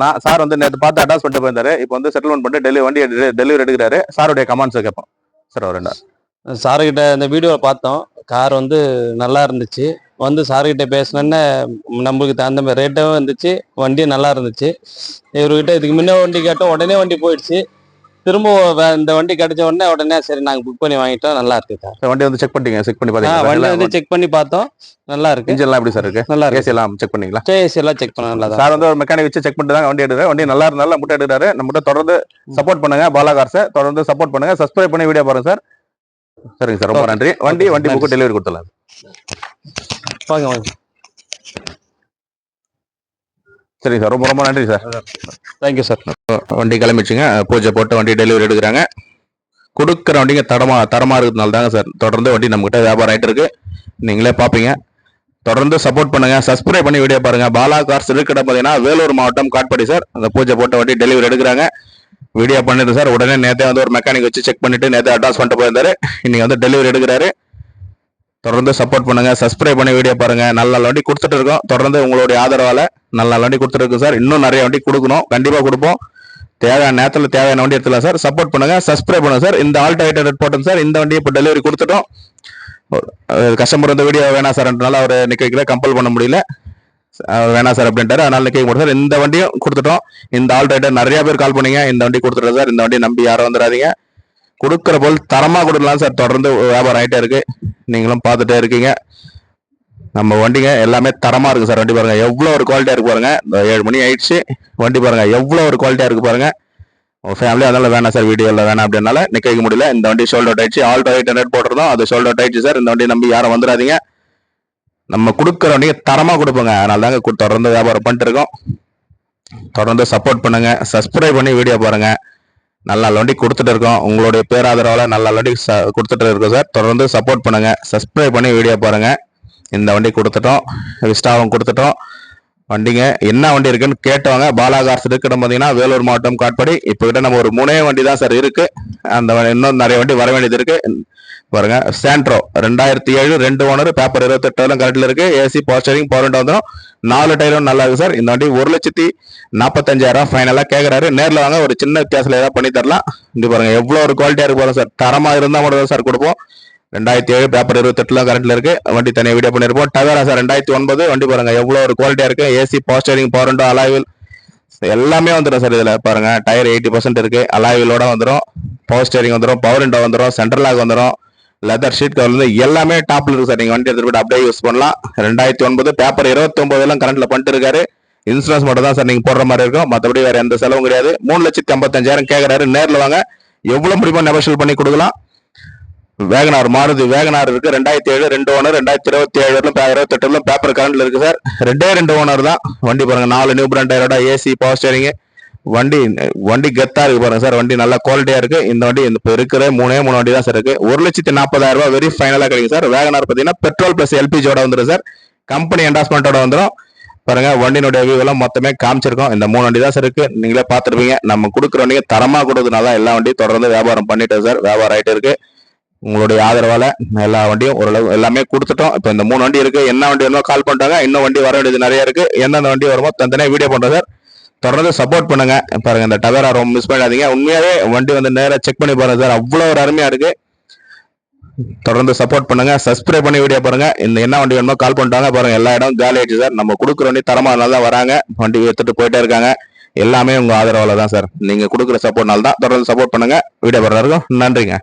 நான் சார் வந்து நேற்று பார்த்து அட்டாச் பண்ணிட்டு போயிருந்தாரு. இப்போ வந்து செட்டில்மெண்ட் பண்ணிட்டு டெலிவரி வண்டி டெலிவரி எடுக்கிறாரு. சாருடைய கமெண்ட்ஸ் கேட்போம். சார் ஒரு ரெண்டா சாருக்கிட்ட இந்த வீடியோவை பார்த்தோம். கார் வந்து நல்லா இருந்துச்சு. வந்து சாருக்கிட்ட பேசினேன்னு நம்மளுக்கு தகுந்த மாதிரி ரேட்டும் இருந்துச்சு. வண்டியும் நல்லா இருந்துச்சு. இவர்கிட்ட இதுக்கு முன்னே வண்டி கேட்டோம். உடனே வண்டி போயிடுச்சு. திரும்ப இந்த வண்டி கிடைச்ச உடனே உடனே சரி நாங்கள் புக் பண்ணி வாங்கிட்டோம். நல்லா இருக்கு சார். வண்டி வந்து செக் பண்ணிட்டீங்க செக் பண்ணி ஆ, வண்டி வந்து செக் பண்ணி பார்த்தோம். நல்லா இருக்கு. இன்ஜின்லாம் எப்படி சார் இருக்கு? நல்லா இருக்கு. ஏசி எல்லாம் செக் பண்ணீங்களா? ஏசி எல்லாம் செக் பண்ண நல்லா சார் வந்து ஒரு மெக்கானிக் வச்சு செக் பண்ணிட்டு தான் வண்டி எடுக்கிறாரு. வண்டி நல்லா இருந்தாலும் முட்டை எடுக்கிறாரு. நம்ம கிட்ட தொடர்ந்து சப்போர்ட் பண்ணுங்க பாலா கார்ஸை தொடர்ந்து சப்போர்ட் பண்ணுங்க. சப்ஸ்கிரைப் பண்ணி வீடியோ பாருங்க சார். சரிங்க சார் ரொம்ப. நன்றி. வண்டி வண்டி புக்கு டெலிவரி கொடுத்துடலாம். வாங்க வாங்க. சரிங்க சார். ரொம்ப ரொம்ப நன்றி சார். தேங்க்யூ சார் வண்டி கிளம்பிச்சுங்க பூஜை போட்டு வண்டி டெலிவரி எடுக்கிறாங்க. கொடுக்குற வண்டிங்க தரமா தரமா இருக்கிறதுனால தாங்க சார். தொடர்ந்து வண்டி நம்மகிட்ட வியாபாரம் ஆயிட்டு இருக்கு. நீங்களே பார்ப்பீங்க தொடர்ந்து சப்போர்ட் பண்ணுங்க. சப்ஸ்கிரைப் பண்ணி வீடியோ பாருங்க. பாலா கார்ஸ் இருக்கிற பார்த்தீங்கன்னா வேலூர் மாவட்டம் காட்பாடி சார். அந்த பூஜை போட்ட வண்டி டெலிவரி எடுக்கிறாங்க. வீடியோ பண்ணிட்டு சார் உடனே நேத்தே வந்து ஒரு மெக்கானிக் வச்சு செக் பண்ணிட்டு நேத்தே அட்வான்ஸ் பண்ணிட்டு போயிருந்தாரு. இன்னைக்கு வந்து டெலிவரி எடுக்கிறாரு. தொடர்ந்து சப்போர்ட் பண்ணுங்கள் சப்ஸ்கிரைப் பண்ணி வீடியோ பாருங்கள் நல்ல நல்ல வண்டி கொடுத்துட்டு இருக்கோம். தொடர்ந்து உங்களுடைய ஆதரவால் நல்ல நல்ல வண்டி கொடுத்துட்டு சார் இன்னும் நிறைய வண்டி கொடுக்கணும். கண்டிப்பாக கொடுப்போம். தேவையான நேரத்தில் தேவையான வண்டி எடுத்துக்கலாம் சார் சப்போர்ட் பண்ணுங்கள் சப்ஸ்கிரைப் பண்ணுங்கள் சார் இந்த ஆல்டர்னேட்டர் போட்டோம் சார் இந்த வண்டியை இப்போ டெலிவரி கொடுத்துட்டோம். கஸ்டமர் வந்து வீடியோ வேணாம் சார்ன்றனால அவர் நிற்க வைக்கல கம்பல் பண்ண முடியல. அவர் வேணாம் சார் அப்படின்ட்டாரு. அதனால நிக்க முடியும் சார் இந்த வண்டியும் கொடுத்துட்டோம். இந்த ஆல்டர்னேட்டர் நிறைய பேர் கால் பண்ணீங்க. இந்த வண்டி கொடுத்துட்டோம் சார் இந்த வண்டி நம்பி யாரும் வந்துடாதீங்க. கொடுக்குற போல் தரமாக கொடுக்கலாம் சார் தொடர்ந்து வியாபாரம் ஆகிட்டே இருக்குது நீங்களும் பார்த்துட்டே இருக்கீங்க. நம்ம வண்டிங்க எல்லாமே தரமாக இருக்கு சார். வண்டி பாருங்கள் எவ்வளோ ஒரு குவாலிட்டியாக இருக்கு பாருங்கள் இந்த ஏழு மணி ஆயிடுச்சு. வண்டி பாருங்கள் எவ்வளோ ஒரு குவாலிட்டியாக இருக்கு பாருங்கள் உங்கள் ஃபேமிலி அதனால் வேணாம் சார் வீடியோவில் வேணாம் அப்படின்னால நிற்க வைக்க முடியல. இந்த வண்டி ஷோல்ட் அவுட் ஆயிடுச்சு. ஆல்டோ எயிட் ஹண்ட்ரட் போட்டிருந்தோம். அது ஷோல்ட் அவுட் ஆயிடுச்சு சார். இந்த வண்டி நம்பி யாரும் வந்துடாதீங்க. நம்ம கொடுக்குற வண்டியை தரமாக கொடுப்போங்க. அதனால தாங்க தொடர்ந்து வியாபாரம் பண்ணிட்டு இருக்கோம். தொடர்ந்து சப்போர்ட் பண்ணுங்கள் சப்ஸ்கிரைப் பண்ணி வீடியோ பாருங்கள் நல்ல லொண்டி வண்டி கொடுத்துட்டு இருக்கோம். உங்களுடைய பேராதரவில் நல்ல லொண்டி வண்டி ச- கொடுத்துட்டு இருக்கோம் சார். தொடர்ந்து சப்போர்ட் பண்ணுங்கள் சப்ஸ்கிரைப் பண்ணி வீடியோ பாருங்கள் இந்த வண்டி கொடுத்துட்டோம். விஸ்டாவும் கொடுத்துட்டோம். வண்டிங்க. என்ன வண்டி இருக்குன்னு கேட்டவங்க பாலா கார்ஸ் பார்த்தீங்கன்னா வேலூர் மாவட்டம் காட்பாடி. இப்போ கிட்ட நம்ம ஒரு மூணே வண்டி தான் சார் இருக்கு. அந்த இன்னும் நிறைய வண்டி வர வேண்டியது இருக்கு. பாருங்க. சாண்ட்ரோ ரெண்டாயிரத்தி ஏழு ரெண்டு ஓனர் பேப்பர் இருபத்தெட்டு கரெக்டில் இருக்கு. ஏசி போஸ்டரிங் பவர் வந்துடும் நாலு டயரும் நல்லா இருக்கு சார் இந்த வண்டி ஒரு லட்சத்தி நாற்பத்தஞ்சாயிரம் ஃபைனலாக கேட்குறாரு நேரில் வாங்க ஒரு சின்ன வித்தியாசத்தில் ஏதாவது பண்ணி தரலாம். இங்க பாருங்க எவ்வளோ ஒரு குவாலிட்டியாக இருக்கு பாருங்க சார் தரமாக இருந்தால் மட்டும் தான் சார் கொடுப்போம். ரெண்டாயிரத்தி ஏழு பேப்பர் இருபத்தெட்டுல கரண்ட்ல இருக்கு. வண்டி தனியாக வீடியோ பண்ணிருப்போம். டவேரா சார் ரெண்டாயிரத்தி ஒன்பது. வண்டி பாருங்க எவ்வளவு ஒரு குவாலிட்டியா இருக்கு. ஏசி போஸ்டரிங் பவர்ண்டோ அலாவில் எல்லாமே வந்துடும் சார் இதுல. பாருங்க டயர் எயிட்டி பர்சன்ட் இருக்கு. அலாயிலோட வந்துடும் பவர் ஸ்டேரிங் வந்துடும் பவர் விண்டோ வந்துடும் சென்ட்ரல் லாக் வந்துடும் லெதர் ஷீட் கவர் வந்து எல்லாமே டாப்ல இருக்கு சார் நீங்க வண்டி எடுத்துட்டு அப்படியே யூஸ் பண்ணலாம். ரெண்டாயிரத்தி ஒன்பது பேப்பர் இருபத்தி ஒன்பது எல்லாம் கரண்ட்ல பண்ணிட்டு இருக்காரு. இன்சூரன்ஸ் மட்டும் தான் சார் நீங்க போடுற மாதிரி இருக்கும். மற்றபடி வேற எந்த செலவும் கிடையாது. மூணு லட்சத்தி ஐம்பத்தஞ்சாயிரம் கேட்கறாரு நேரில் வாங்க. எவ்வளவு முடியுமோ நெகோஷியல் பண்ணி கொடுக்கலாம். வேகனார் மாருதி வேகனார் இருக்கு. ரெண்டாயிரத்தி ஏழு ரெண்டு ஓனர் ரெண்டாயிரத்தி இருபத்தி ஏழுலும் இருபத்தி எட்டுலும் பேப்பர் கரண்ட்ல இருக்கு சார் ரெண்டே ரெண்டு ஓனர் தான். வண்டி பாருங்க நாலு நியூ பிராண்ட் டயரோட ஏசி பவர் ஸ்டேரிங் வண்டி வண்டி கெத்தா இருக்கு பாருங்க சார் வண்டி நல்லா குவாலிட்டியா இருக்கு. இந்த வண்டி இப்போ இருக்கிற மூணே மூணு வண்டி தான் சார் இருக்கு. ஒரு லட்சத்தி நாற்பதாயிரம் ரூபாய் வெரி ஃபைனலா கிடைக்கும் சார் வேகனார் பாத்தீங்கன்னா பெட்ரோல் பிளஸ் எல்பிஜியோட வந்துடும் சார் கம்பெனி என்டாஸ்மெண்ட்டோட வந்துடும் பாருங்க வண்டியினுடைய வியூ எல்லாம் மொத்தமே காமிச்சிருக்கோம். இந்த மூணு வண்டி தான் சார் இருக்கு. நீங்களே பார்த்துருப்பீங்க. நம்ம கொடுக்குற வண்டிங்க தரமா கொடுக்கறதுனால தான் எல்லா வண்டியும் தொடர்ந்து வியாபாரம் பண்ணிட்டு சார் வியாபாரம் ஆயிட்டு இருக்கு. உங்களுடைய ஆதரவால எல்லா வண்டியும் ஓரளவு எல்லாமே கொடுத்துட்டோம். இப்போ இந்த மூணு வண்டி இருக்கு. என்ன வண்டி வேணுமோ கால் பண்ணிட்டாங்க. இன்னும் வண்டி வர வேண்டியது நிறைய இருக்கு. எந்தெந்த வண்டி வருமோ தனித்தனியாக வீடியோ பண்றோம் சார். தொடர்ந்து சப்போர்ட் பண்ணுங்க. பாருங்க இந்த டவேரா ரொம்ப மிஸ் பண்ணாதீங்க உண்மையாவே வண்டி வந்து நேராக செக் பண்ணி பாருங்க சார். அவ்வளோ ஒரு அருமையா இருக்கு. தொடர்ந்து சப்போர்ட் பண்ணுங்க. சப்ஸ்கிரைப் பண்ணி வீடியோ பாருங்க. இந்த என்ன வண்டி வேணுமோ கால் பண்ணிட்டாங்க. பாருங்க எல்லா இடம் காலி ஆயிடுச்சு சார். நம்ம கொடுக்குற வண்டி தரமா தான் வராங்க. வண்டி எடுத்துட்டு போயிட்டே இருக்காங்க. எல்லாமே உங்க ஆதரவால தான் சார். நீங்க கொடுக்குற சப்போர்ட்னால தான் தொடர்ந்து சப்போர்ட் பண்ணுங்க. வீடியோ பாருங்க நன்றிங்க.